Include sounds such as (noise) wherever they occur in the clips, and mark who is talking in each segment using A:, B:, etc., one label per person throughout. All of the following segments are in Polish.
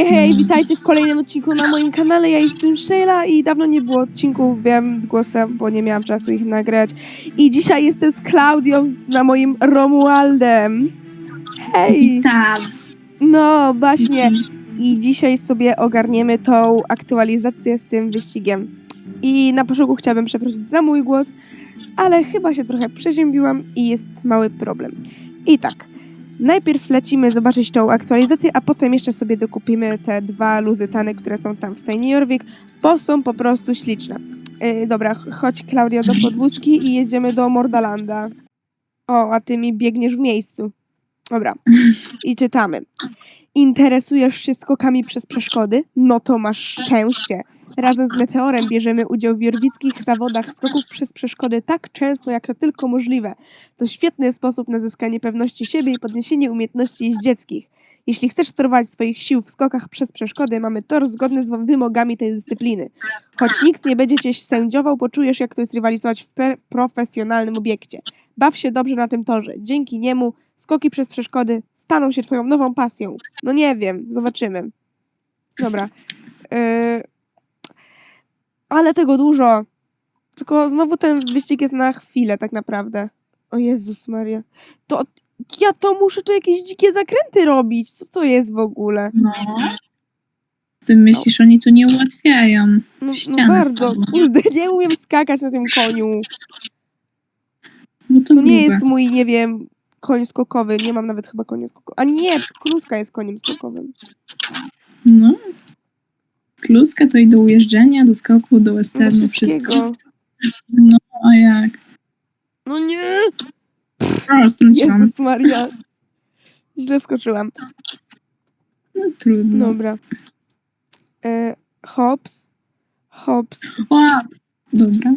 A: Hej, hej, witajcie w kolejnym odcinku na moim kanale. Ja jestem Sheila i dawno nie było odcinków, wiem, z głosem, bo nie miałam czasu ich nagrać. I dzisiaj jestem z Klaudią, z, na moim Romualdem. Hej!
B: Witam.
A: No, właśnie. I dzisiaj sobie ogarniemy tą aktualizację z tym wyścigiem. I na początku chciałabym przeprosić za mój głos, ale chyba się trochę przeziębiłam i jest mały problem. I tak, najpierw lecimy zobaczyć tą aktualizację, a potem jeszcze sobie dokupimy te dwa luzytany, które są tam w stajni Jorvik, bo są po prostu śliczne. Yy, dobra, ch- chodź Klaudia do podwózki i jedziemy do Mordalanda. O, a ty mi biegniesz w miejscu. Dobra, (laughs) i czytamy. Interesujesz się skokami przez przeszkody? No to masz szczęście. Razem z Meteorem bierzemy udział w jorwickich zawodach skoków przez przeszkody tak często, jak to tylko możliwe. To świetny sposób na zyskanie pewności siebie i podniesienie umiejętności jeździeckich. Jeśli chcesz spróbować swoich sił w skokach przez przeszkody, mamy tor zgodny z wymogami tej dyscypliny. Choć nikt nie będzie cię sędziował, poczujesz, jak to jest rywalizować w profesjonalnym obiekcie. Baw się dobrze na tym torze. Dzięki niemu skoki przez przeszkody staną się twoją nową pasją. No nie wiem, zobaczymy. Dobra. Yy... Ale tego dużo. Tylko znowu ten wyścig jest na chwilę tak naprawdę. O Jezus Maria. To ja to muszę tu jakieś dzikie zakręty robić. Co to jest w ogóle?
B: No. Ty myślisz, oni tu nie ułatwiają.
A: No, no
B: Ścianę
A: bardzo. Kurde, nie umiem skakać na tym koniu.
B: Bo to,
A: To nie jest mój, nie wiem, koń skokowy. Nie mam nawet chyba konia skokowego. A nie, kluska jest koniem skokowym.
B: No. Kluska to i do ujeżdżenia, do skoku, do
A: Do
B: westernu, wszystko.
A: wszystkiego.
B: No, a jak?
A: No nie!
B: Strąciłam.
A: Jezus Maria. Źle skoczyłam.
B: No trudno.
A: Dobra. E, hops. Hops.
B: O, dobra.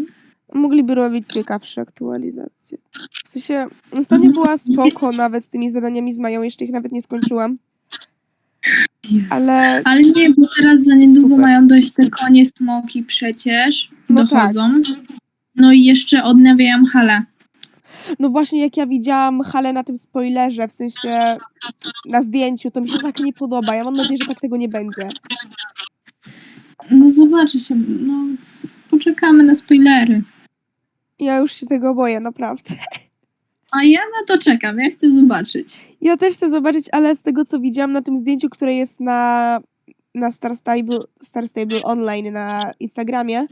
A: Mogliby robić ciekawsze aktualizacje. W sensie, ostatnio była spoko nawet z tymi zadaniami z Mają, jeszcze ich nawet nie skończyłam.
B: Jezu.
A: Ale
B: Ale nie, bo teraz za niedługo
A: Super.
B: mają dojść te konie smoki przecież.
A: No
B: dochodzą. No i jeszcze odnawiają halę.
A: No właśnie jak ja widziałam Halę na tym spoilerze, w sensie na zdjęciu, to mi się tak nie podoba. Ja mam nadzieję, że tak tego nie będzie.
B: No zobaczy się, no poczekamy na spoilery.
A: Ja już się tego boję, naprawdę.
B: A ja na to czekam, ja chcę zobaczyć.
A: Ja też chcę zobaczyć, ale z tego co widziałam na tym zdjęciu, które jest na, na Star, Stable, Star Stable Online na Instagramie,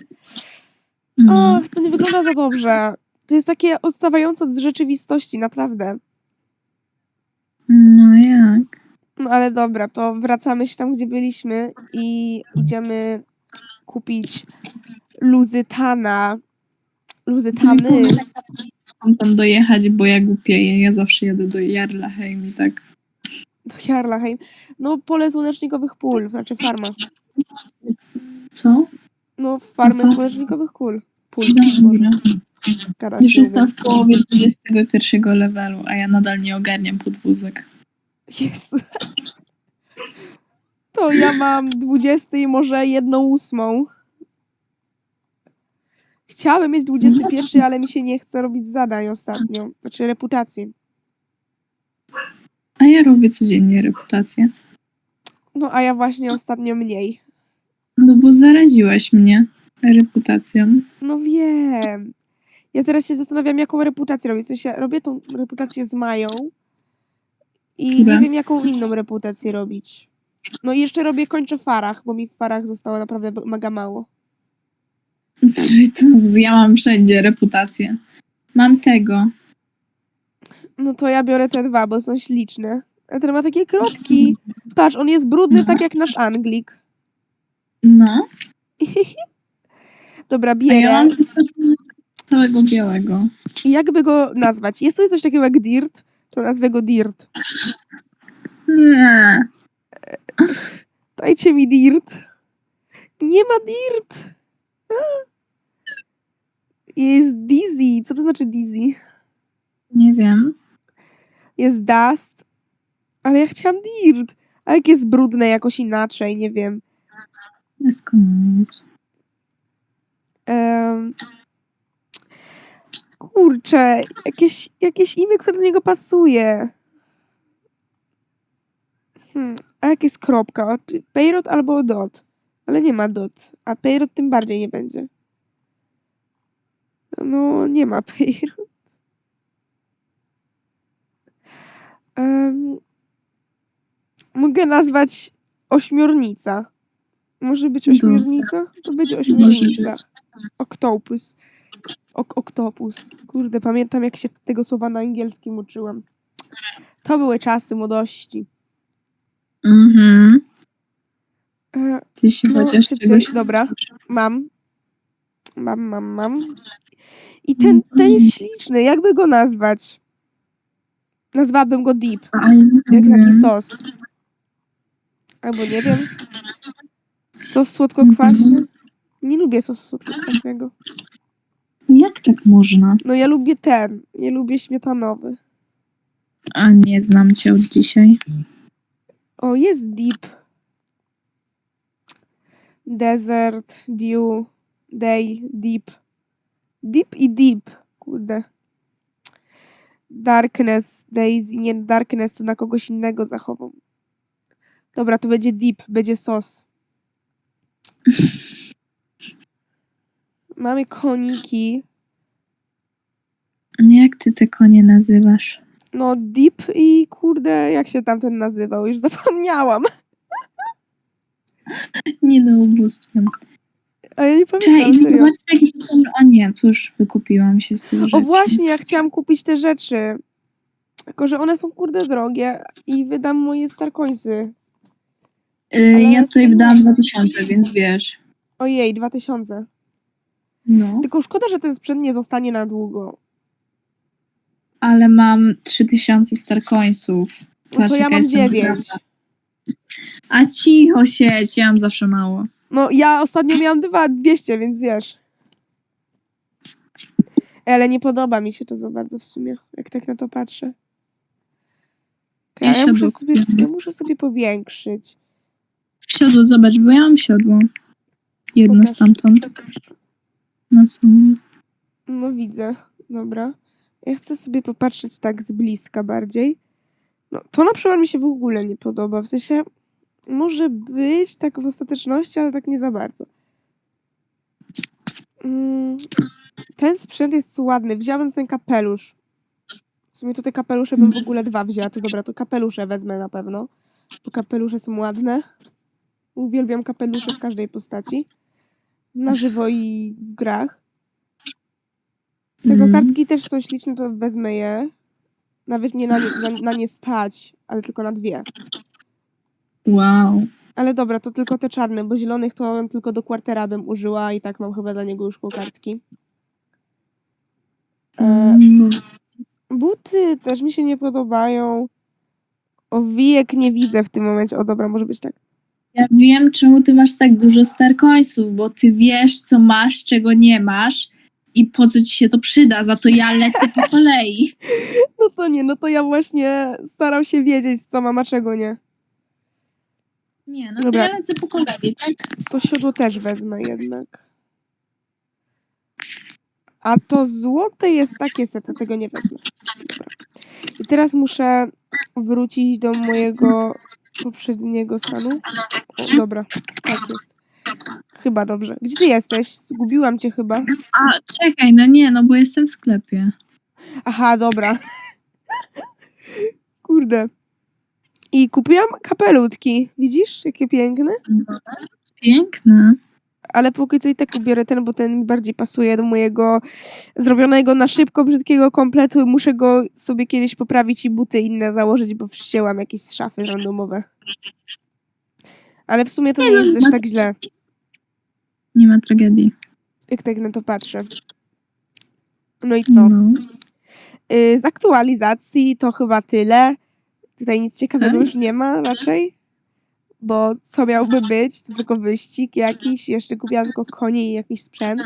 B: No.
A: och, to nie wygląda za dobrze. To jest takie odstawające od rzeczywistości, naprawdę.
B: No jak?
A: No ale dobra, to wracamy się tam, gdzie byliśmy i idziemy kupić luzytana. Luzytany.
B: Mam tam dojechać, bo ja głupieję. Ja zawsze jadę do Jarlaheim i tak.
A: Do Jarlaheim. No, pole słonecznikowych pól, znaczy farma.
B: Co?
A: No, farmy słonecznikowych kul. Pól.
B: Dobra.
A: Teraz
B: Już
A: nie
B: jestem w połowie 21 levelu, a ja nadal nie ogarniam podwózek.
A: Jezu. To ja mam 20 i może jedną ósmą. Chciałem mieć 21, ale mi się nie chce robić zadań ostatnio. Znaczy reputacji.
B: A ja robię codziennie reputację.
A: No a ja właśnie ostatnio mniej.
B: No bo zaraziłaś mnie reputacją.
A: No wiem. Ja teraz się zastanawiam, jaką reputację robić. W sensie robię tą reputację z Mają i
B: Która?
A: nie wiem, jaką inną reputację robić. No i jeszcze robię, kończę farach, bo mi w farach zostało naprawdę mega mało.
B: To ja mam wszędzie reputację. Mam tego.
A: No to ja biorę te dwa, bo są śliczne. A ten ma takie kropki. Patrz, on jest brudny tak jak nasz Anglik.
B: No. (laughs)
A: Dobra,
B: A ja
A: bierę.
B: mam tylko całego białego.
A: Jakby go nazwać? Jest tutaj coś takiego jak Dirt? To nazwę go Dirt.
B: Nie.
A: Dajcie mi Dirt. Nie ma Dirt. Jest Dizzy. Co to znaczy Dizzy?
B: Nie wiem.
A: Jest Dust. Ale ja chciałam Dirt. A jak jest brudne jakoś inaczej, nie wiem.
B: Skąd?
A: Em, kurczę, jakieś, jakieś imię, które do niego pasuje. Hmm. A jak jest kropka? Pejrot albo dot? Ale nie ma dot. A Pejrot tym bardziej nie będzie. No, nie ma (laughs) Pejrot. Em, mogę nazwać ośmiornica. Może być ośmiornica? To będzie ośmiornica. Oktopus. Ok oktopus. Kurde, pamiętam jak się tego słowa na angielskim uczyłam. To były czasy młodości.
B: Mhm.
A: E,
B: Ty się
A: No,
B: chociaż czegoś...
A: Dobra. mam. Mam, mam, mam. I ten, ten jest śliczny. Jakby go nazwać? Nazwałabym go Deep. Jak taki sos. Albo nie wiem. Sos słodko-kwaśny. Nie lubię sosu słodko-kwaśnego.
B: Jak tak można?
A: No ja lubię ten. Nie lubię śmietanowy.
B: A nie znam cię od dzisiaj.
A: O, jest Deep. Desert, Dew, Day, Deep. Deep i Deep. Kurde. Darkness, Daisy. Nie, Darkness to na kogoś innego zachowam. Dobra, to będzie Deep, będzie sos. (laughs) Mamy koniki.
B: Jak ty te konie nazywasz?
A: No, Deep i kurde, jak się tamten nazywał? Już (laughs) zapomniałam.
B: Nie no, ubóstwem.
A: A ja nie
B: Czekaj,
A: pamiętam.
B: i
A: serio.
B: zobaczcie jakie to są... A nie, tu już wykupiłam się z tych rzeczy.
A: O właśnie, ja chciałam kupić te rzeczy. Tylko, że one są kurde drogie i wydam moje starkońsy.
B: Y,
A: ale
B: ja tutaj
A: są-
B: wydałam 2000, więc wiesz.
A: Ojej, 2000.
B: No.
A: Tylko szkoda, że ten sprzęt nie zostanie na długo.
B: Ale mam 3000 starcoinsów.
A: No to ja mam
B: jestem
A: 9.
B: bogata. A cicho sieć, ja mam zawsze mało.
A: No ja ostatnio miałam dwa, 200, więc wiesz. Ale nie podoba mi się to za bardzo w sumie, jak tak na to patrzę.
B: Ja
A: Ja, muszę, sobie, ja muszę sobie powiększyć.
B: Siodło, zobacz, bo ja mam siodło. Jedno
A: Pokaż.
B: stamtąd. Na sumie.
A: No widzę, dobra. Ja chcę sobie popatrzeć tak z bliska bardziej. No to na przykład mi się w ogóle nie podoba. W sensie może być tak w ostateczności, ale tak nie za bardzo. Mm, ten sprzęt jest ładny. Wziąłem ten kapelusz. W sumie to te kapelusze bym w ogóle dwa wzięła. To dobra, to kapelusze wezmę na pewno. Bo kapelusze są ładne. Uwielbiam kapelusze w każdej postaci. Na (laughs) żywo i w grach. Tego
B: Mm.
A: kartki też są śliczne, to wezmę je. Nawet nie na nie, na, na nie stać, ale tylko na dwie.
B: Wow.
A: Ale dobra, to tylko te czarne, bo zielonych to tylko do kwartera bym użyła i tak mam chyba dla niego już pół kartki. E,
B: Mm.
A: buty też mi się nie podobają. Owijek nie widzę w tym momencie. O dobra, może być tak.
B: Ja wiem, czemu ty masz tak dużo starcoinsów, bo ty wiesz, co masz, czego nie masz i po co ci się to przyda. Za to ja lecę po (laughs) kolei.
A: No to nie, no to ja właśnie staram się wiedzieć, co mam, a czego nie.
B: Nie, no to
A: Dobra.
B: ja lecę po kolei, tak?
A: To siodło też wezmę jednak. A to złote jest takie se, to tego nie wezmę. Dobra. I teraz muszę wrócić do mojego poprzedniego stanu. O, dobra, tak jest. Chyba dobrze. Gdzie ty jesteś? Zgubiłam cię chyba.
B: A, czekaj, no nie, no bo jestem w sklepie.
A: Aha, dobra. Kurde. I kupiłam kapelutki. Widzisz, jakie piękne?
B: Piękne.
A: Ale póki co i tak ubiorę ten, bo ten mi bardziej pasuje do mojego zrobionego na szybko brzydkiego kompletu. Muszę go sobie kiedyś poprawić i buty inne założyć, bo wzięłam jakieś z szafy randomowe. Ale w sumie to
B: Nie
A: nie
B: no,
A: jest też tak źle,
B: Nie ma tragedii.
A: jak tak na to patrzę. No i co?
B: No.
A: Y, z aktualizacji to chyba tyle. Tutaj nic ciekawego
B: Tak?
A: już nie ma raczej. Bo co miałby być, to tylko wyścig jakiś. Jeszcze kupiłam tylko konie i jakiś sprzęt.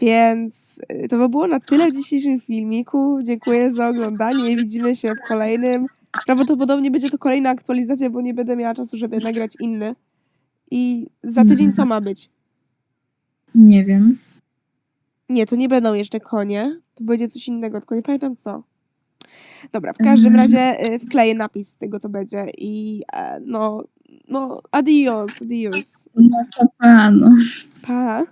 A: Więc y, to by było na tyle w dzisiejszym filmiku. Dziękuję za oglądanie. Widzimy się w kolejnym. Prawdopodobnie będzie to kolejna aktualizacja, bo nie będę miała czasu, żeby nagrać inny. I za tydzień co ma być?
B: Nie wiem.
A: Nie, to nie będą jeszcze konie. To będzie coś innego, tylko nie pamiętam co. Dobra, w każdym razie y, wkleję napis tego, co będzie i e, no, No, adiós, adiós.
B: No, pa, paano? Pa?